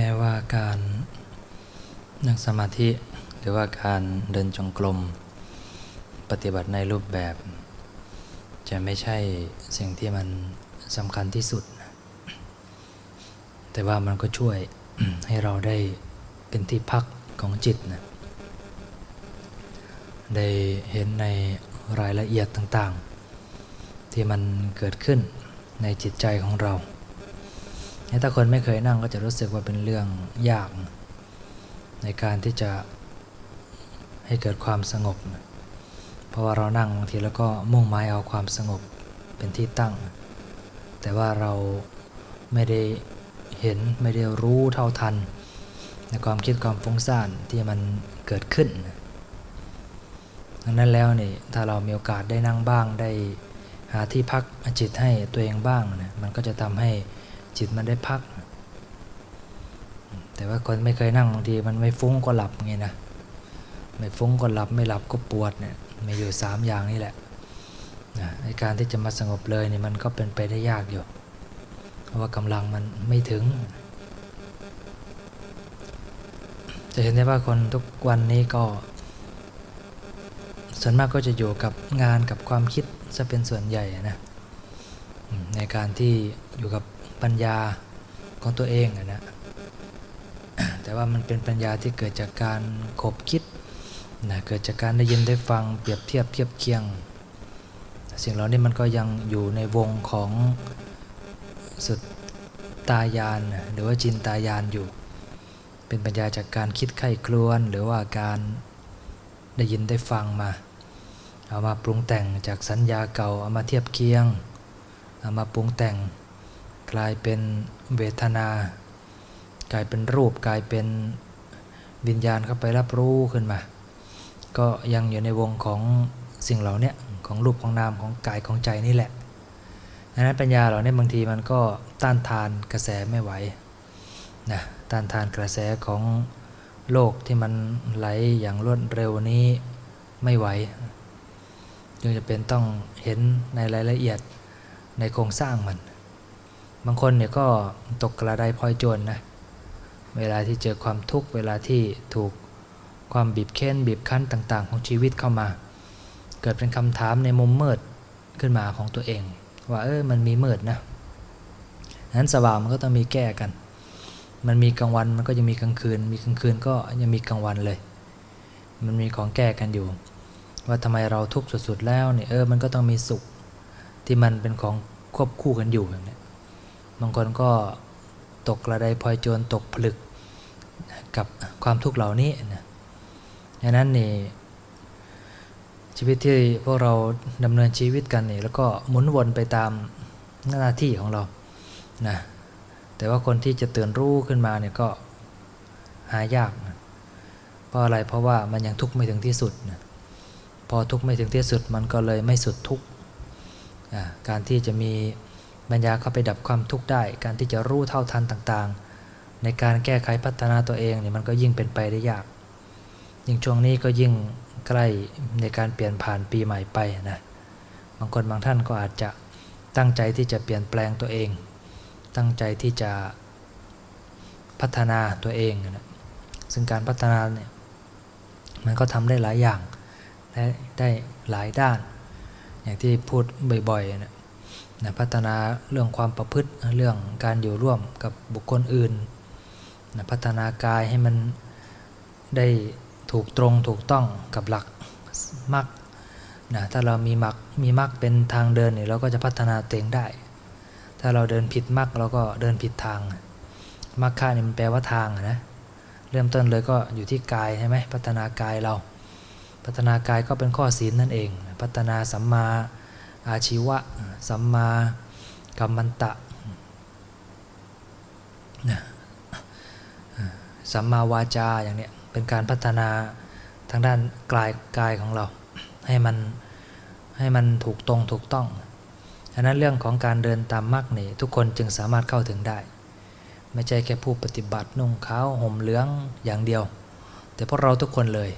แม้ว่าการนั่งสมาธิหรือว่าการเดินจงกรมปฏิบัติในรูปแบบ จะไม่ใช่สิ่งที่มันสำคัญที่สุด แต่ว่ามันก็ช่วยให้เราได้เป็นที่พักของจิตนะได้เห็นในรายละเอียดต่างๆ ที่มันเกิดขึ้นในจิตใจของเรา ถ้าคนไม่เคยนั่งก็จะรู้สึกว่าเป็นเรื่องยาก ในการที่จะให้เกิดความสงบ เพราะว่าเรานั่งบางทีแล้วก็มุ่งหมายเอาความสงบเป็นที่ตั้ง แต่ว่าเราไม่ได้เห็นไม่ได้รู้เท่าทัน ในความคิดความฟุ้งซ่านที่มันเกิดขึ้นดังนั้นแล้วนี่ถ้าเรามีโอกาสได้นั่งบ้างได้หาที่พักจิตให้ตัวเองบ้างนะมันก็จะทำให้ จิตมันได้พัก แต่ว่าคนไม่เคยนั่งบางทีมันไม่ฟุ้งก็หลับไงนะไม่ฟุ้งก็หลับไม่หลับก็ปวดเนี่ยมีอยู่สามอย่างนี่แหละนะในการที่จะมาสงบเลยนี่มันก็เป็นไปได้ยากอยู่ เพราะว่ากำลังมันไม่ถึง จะเห็นได้ว่าคนทุกวันนี้ก็ ส่วนมากก็จะอยู่กับงานกับความคิดจะเป็นส่วนใหญ่นะในการที่อยู่กับ ปัญญาของตัวเองนะแต่ว่ามันเป็นปัญญาที่เกิดจากการขบคิดนะเกิดจากการได้ยินได้ฟังเปรียบเทียบเทียบเคียง สิ่งเหล่านี้มันก็ยังอยู่ในวงของสุดตายานหรือว่าจินตายานอยู่ เป็นปัญญาจากการคิดไข้ครวนหรือว่าการได้ยินได้ฟังมา เอามาปรุงแต่งจากสัญญาเก่าเอามาเทียบเคียง เอามาปรุงแต่ง กลายเป็นเวทนา กลายเป็นรูปกลายเป็นวิญญาณเข้าไปรับรู้ขึ้นมา ก็ยังอยู่ในวงของสิ่งเหล่านี้ของรูปของนามของกายของใจนี่แหละดังนั้นปัญญาเหล่านี้บางทีมันก็ต้านทานกระแสไม่ไหวนะต้านทานกระแสของโลกที่มันไหลอย่างรวดเร็วนี้ไม่ไหวจึงจะเป็นต้องเห็นในรายละเอียดในโครงสร้างมัน บางคนเนี่ยก็ตกกระไดพลอยโจรนนะเวลาที่เจอความทุกข์เวลาที่ถูกความบีบเค้นบีบคั้นต่าง ๆ ของชีวิตเข้ามา เกิดเป็นคำถามในมุมมืดขึ้นมาของตัวเอง ว่าเออมันมีมืดนะนั้นสว่างมันก็ต้องมีแก้กัน มันมีกลางวันมันก็ยังมีกลางคืน มีกลางคืนก็ยังมีกลางวันเลย มันมีของแก้กันอยู่ ว่าทำไมเราทุกข์สุดๆแล้วเนี่ยเออมันก็ต้องมีสุขที่มันเป็นของควบคู่กันอยู่อย่างนี้ บางคนก็ตกกระไดพลอยโจรตกผลึกกับความทุกข์เหล่านี้นะดังนั้นนี่ชีวิตที่พวกเราดำเนินชีวิตกันนี่แล้วก็หมุนวนไปตามหน้าที่ของเรานะแต่ว่าคนที่จะตื่นรู้ขึ้นมาเนี่ยก็หายากนะเพราะอะไรเพราะว่ามันยังทุกข์ไม่ถึงที่สุดนะพอทุกข์ไม่ถึงที่สุดมันก็เลยไม่สุดทุกข์การที่จะมี ปัญญาเข้าไปดับความทุกข์ได้ การที่จะรู้เท่าทันต่างๆ ในการแก้ไขพัฒนาตัวเองเนี่ยมันก็ยิ่งเป็นไปได้ยาก ยิ่งช่วงนี้ก็ยิ่งใกล้ในการเปลี่ยนผ่านปีใหม่ไปนะบางคนบางท่านก็อาจจะตั้งใจที่จะเปลี่ยนแปลงตัวเอง ตั้งใจที่จะพัฒนาตัวเองนะซึ่งการพัฒนาเนี่ยมันก็ทำได้หลายอย่างและได้หลายด้าน อย่างที่พูดบ่อยๆนะ นะพัฒนาเรื่องความประพฤติเรื่องการอยู่ร่วมกับบุคคลอื่นนะพัฒนากายให้มันได้ถูกตรงถูกต้องกับหลักมรรคนะถ้าเรามีมรรคมีมรรคเป็นทางเดินเนี่ยเราก็จะพัฒนาตัวเองได้ ถ้าเราเดินผิดมรรคเราก็เดินผิดทางมรรคาเนี่ยมันแปลว่าทางนะเริ่มต้นเลยก็อยู่ที่กายใช่ไหมพัฒนากายเรา พัฒนากายก็เป็นข้อศีลนั่นเอง พัฒนาสัมมา อาชีวะ สัมมากัมมันตะสัมมาวาจาอย่างเนี้ยเป็นการพัฒนาทางด้านกายกายของเรา ให้มันให้มันถูกตรงถูกต้องอันนั้นเรื่องของการเดินตามมรรคนี่ทุกคนจึงสามารถเข้าถึงได้ ไม่ใช่แค่ผู้ปฏิบัตินุ่งขาวห่มเหลืองอย่างเดียว แต่พวกเราทุกคนเลย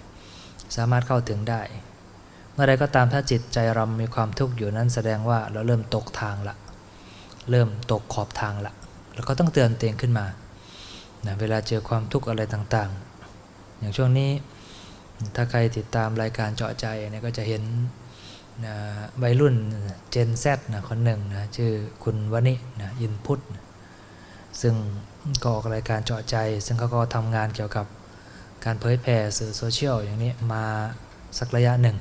สามารถเข้าถึงได้ เมื่อใดก็ตามถ้าจิตใจเรามีความทุกข์อยู่นั้นแสดงว่าเราเริ่มตกทางละ เริ่มตกขอบทางละเราก็ต้องเตือนเตียงขึ้นมานะเวลาเจอความทุกข์อะไรต่างๆ อย่างช่วงนี้ถ้าใครติดตามรายการเจาะใจเนี่ยก็จะเห็นนะวัยรุ่นเจน Z นะคนหนึ่งนะชื่อคุณวณินะอินพุตนะซึ่งก็ออกรายการเจาะใจ ซึ่งเขาก็ทำงานเกี่ยวกับการเผยแผ่สื่อโซเชียลอย่างนี้มาสักระยะหนึ่ง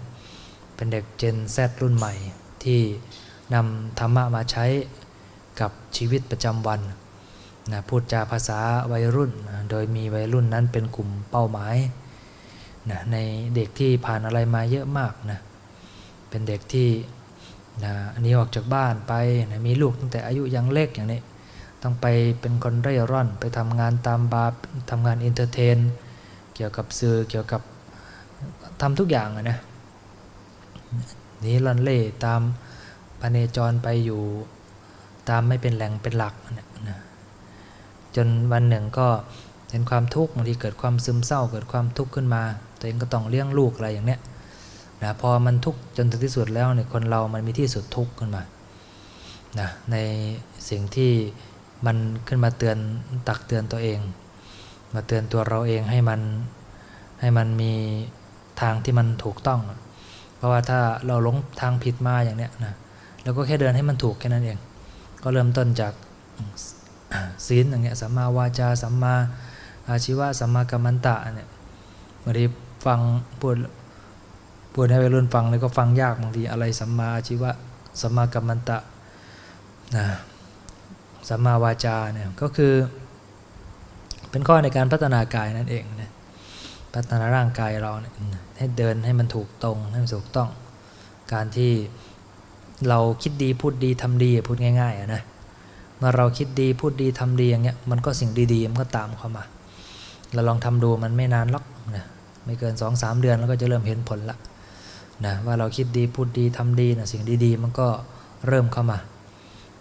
เป็นเด็กเจน Z รุ่นใหม่ ที่นำธรรมะมาใช้กับชีวิตประจำวันนะพูดจาภาษาวัยรุ่นนะโดยมีวัยรุ่นนั้นเป็นกลุ่มเป้าหมายนะในเด็กที่ผ่านอะไรมาเยอะมากนะเป็นเด็กที่นะหนีออกจากบ้านไปนะมีลูกตั้งแต่อายุยังเล็กอย่างนี้ต้องไปเป็นคนเร่ร่อนไปทำงานตามบาร์ทำงานเอนเตอร์เทน เกี่ยวกับสื่อเกี่ยวกับทำทุกอย่างนะ นีลันเล่ตามพเนจรไปอยู่ตามไม่เป็นแหล่งเป็นหลักนะนะจนวันหนึ่งก็เห็นความทุกข์บางทีเกิดความซึมเศร้าเกิดความทุกข์ขึ้นมา ตัวเองก็ต้องเลี้ยงลูกอะไรอย่างเนี้ยนะพอมันทุกข์จนถึงที่สุดแล้วเนี่ยคนเรามันมีที่สุดทุกข์ขึ้นมานะในสิ่งที่มันขึ้นมาเตือนตักเตือนตัวเอง มาเตือนตัวเราเองให้มันให้มันมีทางที่มันถูกต้อง เพราะว่าถ้าเราหลงทางผิดมาอย่างเนี้ยนะเราก็แค่เดินให้มันถูกแค่นั้นเอง ก็เริ่มต้นจากศีลอย่างเงี้ยสัมมาวาจาสัมมาอาชีวะสัมมากัมมันตะเนี่ยบางทีฟังพูดพูดให้วัยรุ่นฟังเลยก็ฟังยากบางทีอะไรสัมมาอาชีวะสัมมากัมมันตะนะสัมมาวาจาเนี่ยก็คือเป็นข้อในการพัฒนากายนั่นเองนะ พัฒนาร่างกายเราเนี่ยให้เดินให้มันถูกตรงให้มันถูกต้อง การที่เราคิดดีพูดดีทำดีพูดง่ายๆนะเมื่อเราคิดดีพูดดีทำดีอย่างเงี้ยมันก็สิ่งดีๆมันก็ตามเข้ามา เราลองทำดูมันไม่นานหรอกนะไม่เกิน2อสเดือนแล้วก็จะเริ่มเห็นผลละนะว่าเราคิดดีพูดดีทำดีนะสิ่งดีๆ มันก็เริ่มเข้ามา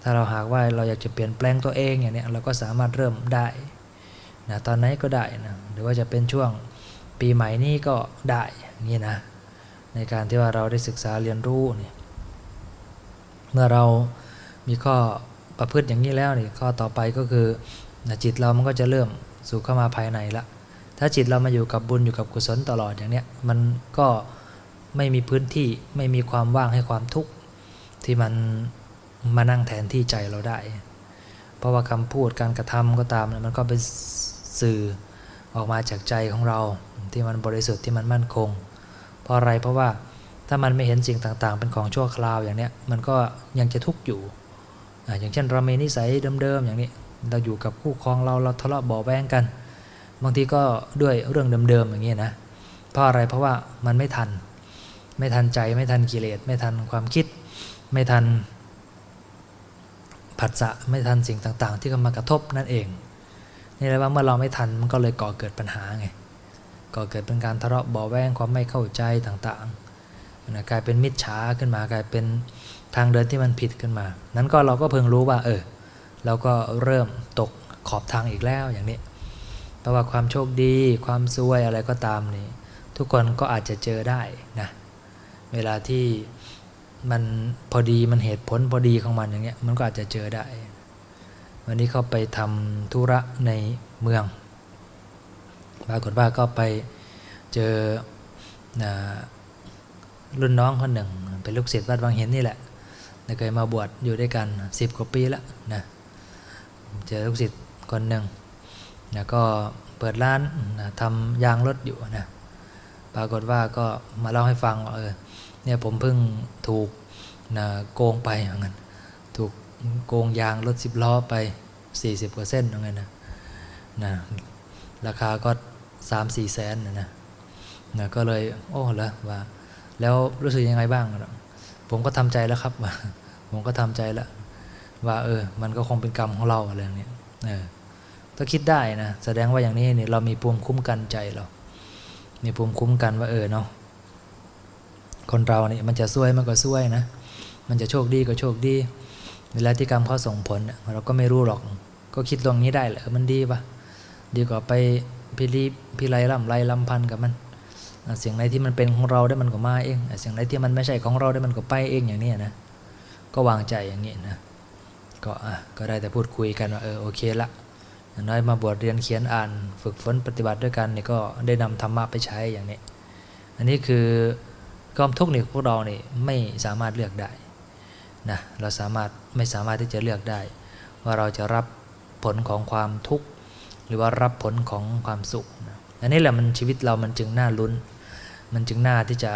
ถ้าเราหากว่าเราอยากจะเปลี่ยนแปลงตัวเองอย่างเนี้ยเราก็สามารถเริ่มได้นะตอนไหนก็ได้นะหรือว่าจะเป็นช่วง ปีใหม่นี้ก็ได้นี้นะในการที่ว่าเราได้ศึกษาเรียนรู้เนี่ยเมื่อเรามีข้อประพฤติอย่างนี้แล้วนี่ข้อต่อไปก็คือจิตเรามันก็จะเริ่มสู่เข้ามาภายในละถ้าจิตเรามาอยู่กับบุญอยู่กับกุศลตลอดอย่างเนี้ยมันก็ไม่มีพื้นที่ไม่มีความว่างให้ความทุกข์ที่มันมานั่งแทนที่ใจเราได้ เพราะว่าคำพูดการกระทำก็ตามมันก็เป็นสื่อ ออกมาจากใจของเราที่มันบริสุทธิ์ที่มันมั่นคง เพราะอะไรเพราะว่าถ้ามันไม่เห็นสิ่งต่างๆ เป็นของชั่วคราวอย่างเนี้ยมันก็ยังจะทุกข์อยู่ออย่างเช่นเรามีนิสัยเดิมๆอย่างนี้เราอยู่กับคู่ครองเราเราทะเลาะบาะแวงกัน บางทีก็ด้วยเรื่องเดิมๆอย่างนี้นะเพราะอะไรเพราะว่ามันไม่ทัน ไม่ทันใจไม่ทันกิเลสไม่ทันความคิด ไม่ทันผัสสะไม่ทันสิ่งต่างๆ ที่เข้ามากระทบนั่นเอง นี่แหละว่าเมื่อเราไม่ทันมันก็เลยก่อเกิดปัญหาไงก่อเกิดเป็นการทะเลาะเบาแวงความไม่เข้าใจต่างๆนะกลายเป็นมิจฉาขึ้นมากลายเป็นทางเดินที่มันผิดขึ้นมา นั้นก็เราก็เพิ่งรู้ว่าเออเราก็เริ่มตกขอบทางอีกแล้วอย่างนี้เพราะว่าความโชคดีความซวยอะไรก็ตามนี่ทุกคนก็อาจจะเจอได้นะเวลาที่มันพอดีมันเหตุผลพอดีของมันอย่างเงี้ยมันก็อาจจะเจอได้ วันนี้เขาไปทำธุระในเมือง ปรากฏว่าก็ไปเจอรุ่นน้องคนหนึ่ง เป็นลูกศิษย์วัดบางเห็นนี่แหละเคยมาบวชอยู่ด้วยกันสิบกว่าปีแล้วนะเจอลูกศิษย์คนหนึ่งนะก็เปิดร้านนะทำยางรถอยู่นะปรากฏว่าก็มาเล่าให้ฟังว่าเออเนี่ยผมเพิ่งถูกนะโกงไปเหมือนกัน โกงยางรถสิบล้อไป 40 กว่าเส้นเหมือนกันนะนะราคาก็สามสี่แสนนะนะนะก็เลย โอ้แล้วว่า แล้วรู้สึกยังไงบ้าง ผมก็ทำใจแล้วครับว่าผมก็ทำใจแล้ว ว่า เออ มันก็คงเป็นกรรมของเราอะไรอย่างนี้เออถ้าคิดได้นะแสดงว่าอย่างนี้เนี่ยเรามีภูมิคุ้มกันใจเรา มีภูมิคุ้มกันว่าเออเนาะคนเราเนี่ยมันจะซวยมันก็ซวยนะ มันจะโชคดีก็โชคดี เวลาที่กรรมเขาส่งผลเราก็ไม่รู้หรอก ก็คิดตรงนี้ได้แหละมันดีปะดีกว่าไปพิรีพิไรลำไรลำพันกับมันเสียงไหนที่มันเป็นของเราได้มันก็มาเองเสียงไหนที่มันไม่ใช่ของเราได้มันก็ไปเองอย่างนี้นะก็วางใจอย่างนี้นะก็อะก็ได้แต่พูดคุยกันว่าเออโอเคละอย่างน้อยมาบวชเรียนเขียนอ่าน ฝึกฝนปฏิบัติด้วยกันนี่ก็ได้นำธรรมะไปใช้อย่างนี้ อันนี้คือความทุกข์นี่พวกเราเนี่ไม่สามารถเลือกได้ นะเราสามารถไม่สามารถที่จะเลือกได้ ว่าเราจะรับผลของความทุกข์หรือว่ารับผลของความสุขนะอันนี้แหละมันชีวิตเรามันจึงน่าลุ้น มันจึงน่าที่จะ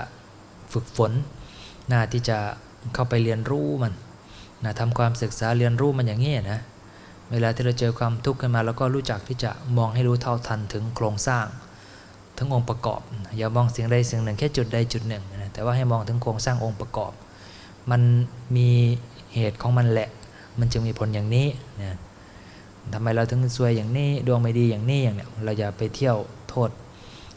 ฝึกฝนน่าที่จะเข้าไปเรียนรู้มันนะทำความศึกษาเรียนรู้มันอย่างนี้นะเวลาที่เราเจอความทุกข์ขึ้นมาเราก็รู้จักที่จะมองให้รู้เท่าทันถึงโครงสร้างทั้งองค์ประกอบ อย่ามองสิ่งใดสิ่งหนึ่งแค่จุดใดจุดหนึ่งนะแต่ว่าให้มองถึงโครงสร้างองค์ประกอบ มันมีเหตุของมันแหละ มันจึงมีผลอย่างนี้นะทำไมเราถึงซวยอย่างนี้ดวงไม่ดีอย่างนี้อย่างเนี้ยเราอย่าไปเที่ยวโทษ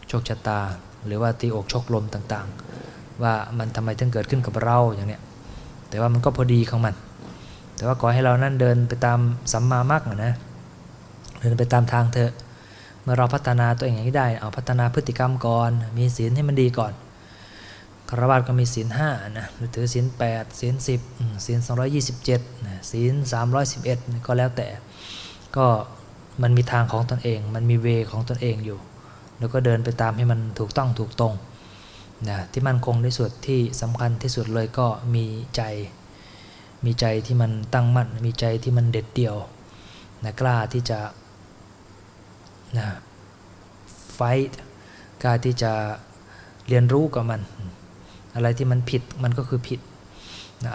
โชคชะตา หรือว่าตีอกชกลมต่างๆ ว่ามันทำไมถึงเกิดขึ้นกับเราอย่างเนี้ยแต่ว่ามันก็พอดีของมัน แต่ว่าขอให้เรานั่นเดินไปตามสัมมามรรคนะเดินไปตามทางเถอะเมื่อเราพัฒนาตัวเองอย่างนี้ได้ เอาพัฒนาพฤติกรรมก่อน มีศีลให้มันดีก่อน คารวะก็มีศีลห้านะหรือถือศีลแปดศีลสิบศีลสองร้อยยี่สิบเจ็ดศีลสามร้อยสิบเอ็ดก็แล้วแต่ ก็มันมีทางของตนเอง มันมีเวของตนเองอยู่ แล้วก็เดินไปตามให้มันถูกต้องถูกตรงนะที่มั่นคงที่สุดที่สำคัญที่สุดเลยก็มีใจ มีใจที่มันตั้งมั่น มีใจที่มันเด็ดเดี่ยวนะกล้าที่จะนะไฟต์กล้าที่จะเรียนรู้กับมัน อะไรที่มันผิดมันก็คือผิด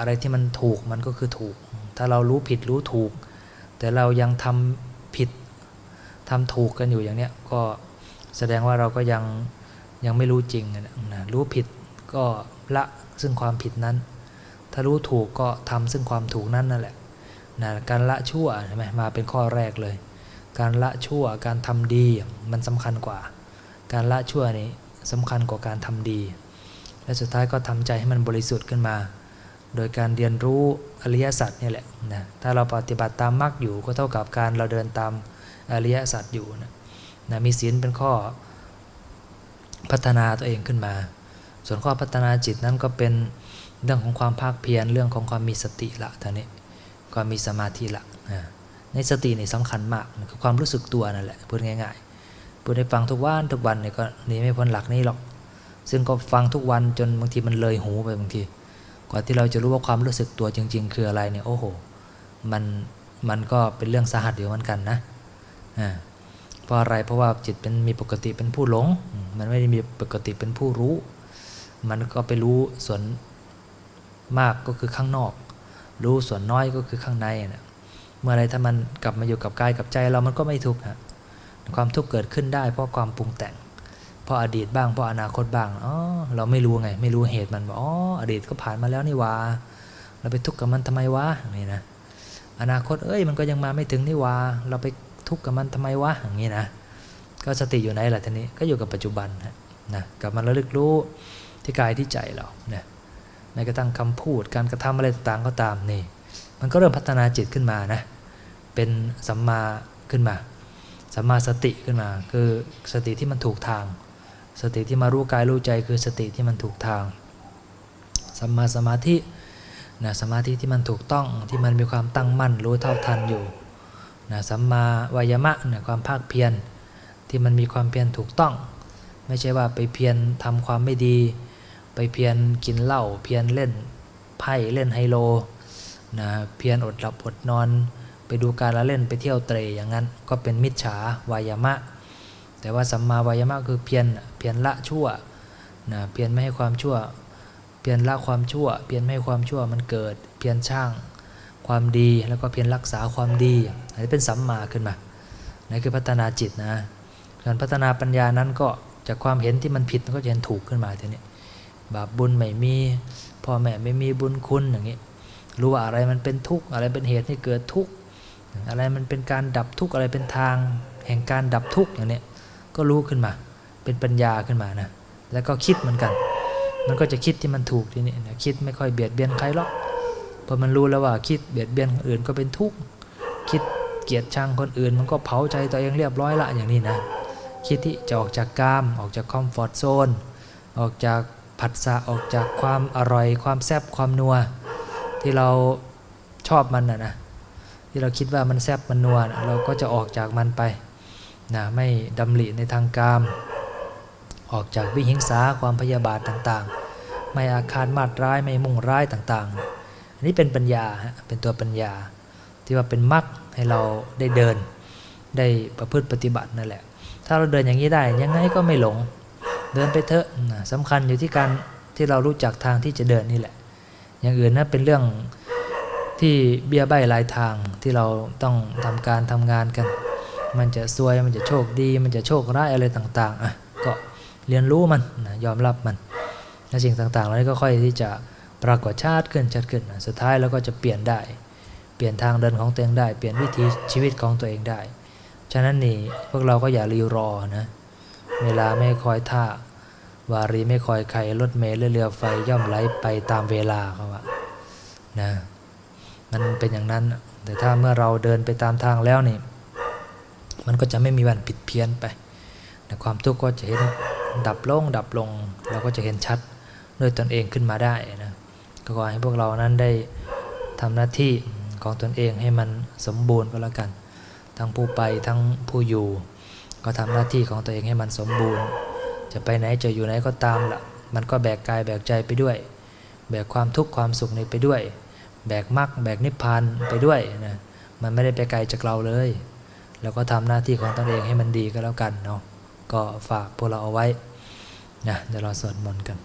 อะไรที่มันถูกมันก็คือถูก ถ้าเรารู้ผิดรู้ถูก แต่เรายังทำผิดทำถูกกันอยู่อย่างเนี้ยก็แสดงว่าเราก็ยังยังไม่รู้จริงนะรู้ผิดก็ละซึ่งความผิดนั้น ถ้ารู้ถูกก็ทำซึ่งความถูกนั่นนั่นแหละนะการละชั่วใช่ไหมมาเป็นข้อแรกเลย การละชั่วการทำดีมันสำคัญกว่า การละชั่วนี่สำคัญกว่าการทำดี และสุดท้ายก็ทำใจให้มันบริสุทธิ์ขึ้นมา โดยการเรียนรู้อริยสัจนี่แหละนะถ้าเราปฏิบัติตามมรรคอยู่ก็เท่ากับการเราเดินตามอริยสัจอยู่นะนะมีศีลเป็นข้อพัฒนาตัวเองขึ้นมา ส่วนข้อพัฒนาจิตนั้นก็เป็นเรื่องของความภาคเพียรเรื่องของความมีสติละท่านี้ความมีสมาธิละนะในสตินี่สำคัญมากคือความรู้สึกตัวนั่นแหละพูดง่ายๆพูดให้ฟังทุกวันทุกวันเนี่ยก็หนีไม่พ้นหลักนี้หรอก ซึ่งก็ฟังทุกวันจนบางทีมันเลยหูไปบางที กว่าที่เราจะรู้ว่าความรู้สึกตัวจริง ๆ คืออะไรเนี่ยโอ้โหมันมันก็เป็นเรื่องสาหัสอยู่เหมือนกันนะอ่าเพราะอะไรเพราะว่าจิตเป็นมีปกติเป็นผู้หลงมมันไม่ได้มีปกติเป็นผู้รู้ มันก็ไปรู้ส่วนมากก็คือข้างนอก รู้ส่วนน้อยก็คือข้างในนะเมื่อไรถ้ามันกลับมาอยู่กับกายกับใจเรามันก็ไม่ทุกข์ฮะความทุกข์เกิดขึ้นได้เพราะความปรุงแต่ง เพราะอดีตบ้างเพราะอนาคตบ้างอ๋อเราไม่รู้ไง ไม่รู้เหตุมันบอกอ๋ออดีตก็ผ่านมาแล้วนี่วาเราไปทุกข์กับมันทำไมวะนี่นะอนาคตเอ้ยมันก็ยังมาไม่ถึงนี่วาเราไปทุกข์กับมันทำไมวะอย่างนี้นะก็สติอยู่ไหนล่ะทีนี้ก็อยู่กับปัจจุบันนะกลับมาระลึกรู้ที่กายที่ใจเราเนี่ยแม้กระทั่งคำพูดการกระทำอะไรต่างๆก็ตามนี่มันก็เริ่มพัฒนาจิตขึ้นมานะเป็นสัมมาขึ้นมาสัมมาสติขึ้นมา คือสติที่มันถูกทาง สติที่มารู้กายรู้ใจคือสติที่มันถูกทางสัมมาสมาธินะสมาธิที่มันถูกต้องที่มันมีความตั้งมั่นรู้เท่าทันอยู่นะสัมมาวายามะนะความภาคเพียรที่มันมีความเพียรถูกต้อง ไม่ใช่ว่าไปเพียรทำความไม่ดี ไปเพียรกินเหล้าเพียรเล่นไพ่เล่นไฮโลนะเพียรอดหลับอดนอน ไปดูการละเล่นไปเที่ยวเตรอย่างนั้น ก็เป็นมิจฉาวายามะ แต่ว่าสัมมาวายามะคือเพียรเพียรละชั่วนะเพียรไม่ให้ความชั่ว เพียรละความชั่ว เพียรไม่ให้ความชั่วมันเกิด เพียรช่างความดีแล้วก็เพียรรักษาความดีอันนี้เป็นสัมมาขึ้นมานั่คือพัฒนาจิตนะการพัฒนาปัญญานั้นก็จากความเห็นที่มันผิดมันก็จะเห็นถูกขึ้นมาทีนี้บาปบุญไม่มีพ่อแม่ไม่มีบุญคุณอย่างนี้รู้ว่าอะไรมันเป็นทุกข์อะไรเป็นเหตุให้เกิดทุกข์อะไรมันเป็นการดับทุกข์อะไรเป็นทาง แห่งการดับทุกข์อย่างนี้ ก็รู้ขึ้นมา เป็นปัญญาขึ้นมานะ แล้วก็คิดเหมือนกัน มันก็จะคิดที่มันถูกทีนี้นะคิดไม่ค่อยเบียดเบียนใครหรอกพอมันรู้แล้วว่าคิดเบียดเบียนคนอื่นก็เป็นทุกข์คิดเกลียดชังคนอื่น มันก็เผาใจตัวเองเรียบร้อยละอย่างนี้นะคิดที่จะออกจากกามออกจากคอมฟอร์ทโซนออกจากผัสสะออกจากความอร่อย ความแซ่บความนัว ที่เราชอบมันนะนะที่เราคิดว่ามันแซบมันนัวนะเราก็จะออกจากมันไป นะไม่ดำริในทางกาม ออกจากวิหิงสาความพยาบาทต่างๆ ไม่อาฆาตมาตร้ายไม่มุ่งร้ายต่างๆ อันนี้เป็นปัญญาฮะเป็นตัวปัญญา ที่ว่าเป็นมรรคให้เราได้เดินได้ประพฤติปฏิบัตินั่นแหละ ถ้าเราเดินอย่างนี้ได้ยังไงก็ไม่หลง เดินไปเถอะนะสำคัญอยู่ที่การที่เรารู้จักทางที่จะเดินนี่แหละ อย่างอื่นนะเป็นเรื่องที่เบี้ยใบหลายทางที่เราต้องทำการทำงานกัน มันจะซวยมันจะโชคดี มันจะโชคร้ายอะไรต่างๆอะก็เรียนรู้มันนะยอมรับมันและสิ่งต่างๆเหล่านี้ก็ค่อยที่จะปรากฏชาติขึ้นชัดขึ้นะสุดท้ายเราก็จะเปลี่ยนได้ เปลี่ยนทางเดินของตัวเองได้ เปลี่ยนวิถีชีวิตของตัวเองได้ ฉะนั้นนี่พวกเราก็อย่ารีรอนะเวลาไม่คอยท่าวารีไม่คอยใครรถเมล์หรือเรือไฟย่อมไหลไปตามเวลาเขาว่านะมันเป็นอย่างนั้น แต่ถ้าเมื่อเราเดินไปตามทางแล้วนี่ มันก็จะไม่มีวันผิดเพี้ยนไปแต่ความทุกข์ก็จะเห็นดับลงดับลง เราก็จะเห็นชัดด้วยตนเองขึ้นมาได้นะก็ขอให้พวกเรานั้นได้ทำหน้าที่ของตนเองให้มันสมบูรณ์ก็แล้วกัน ทั้งผู้ไปทั้งผู้อยู่ ก็ทำหน้าที่ของตัวเองให้มันสมบูรณ์ จะไปไหนจะอยู่ไหนก็ตามละมันก็แบกกายแบกใจไปด้วย แบกความทุกข์ความสุขนี้ไปด้วย แบกมรรคแบกนิพพานไปด้วยนะมันไม่ได้ไปไกลจากเราเลย แล้วก็ทำหน้าที่ของตนเองให้มันดีก็แล้วกันเนาะก็ฝากพวกเราเอาไว้นะเดี๋ยวเราสวดมนต์กัน